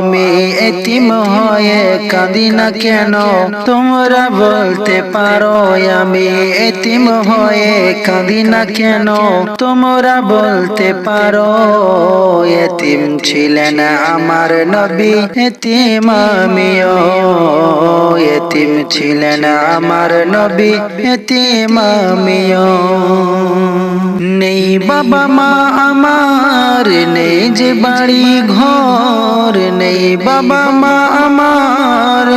আমি এতিম হয়ে কাঁদি না কেন? তোমরা বলতে পারো, আমি এতিম হয়ে কাঁদি না কেন? তোমরা বলতে পারো, এতিম ছিলেন আমার নবী। এতিম আমিও এতিম ছিলেন আমার নবী। এতিম আমিও। নেই বাবা মা আমার নেই যে বাড়ি ঘর নেই বাবা মা আমার।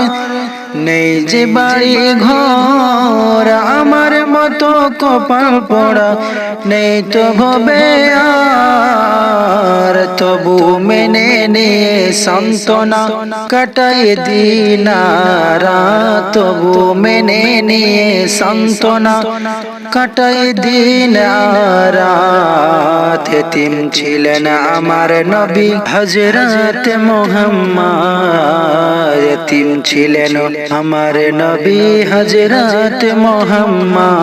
নেই যে বাড়ি ঘর আমার মতো কপাল পড়া নেই তো ভবে আর। তবু মেনে নিয়ে সান্ত্বনা কাটাই দিনারা তবু মেনে নিয়ে সান্ত্বনা কাটাই দিনারা তেতিম ছিলেন আমার নবী হজরত মোহাম্মদ। এতিম ছিলেন আমার নবী হজরত মোহাম্মদ।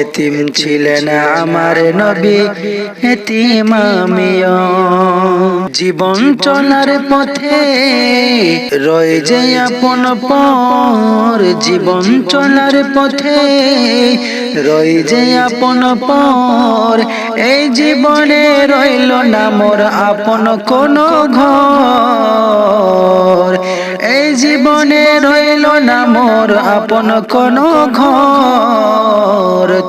এতিম ছিলেন আমার নবী। এতিম আমিও। জীবন চলার পথে রয়ে যে আপন পর জীবন চলার পথে রয়ে যে আপন পর এই জীবনে রইল না মোর আপন কোন ঘর। এই জীবনে রইল না মোর আপন কোন ঘর।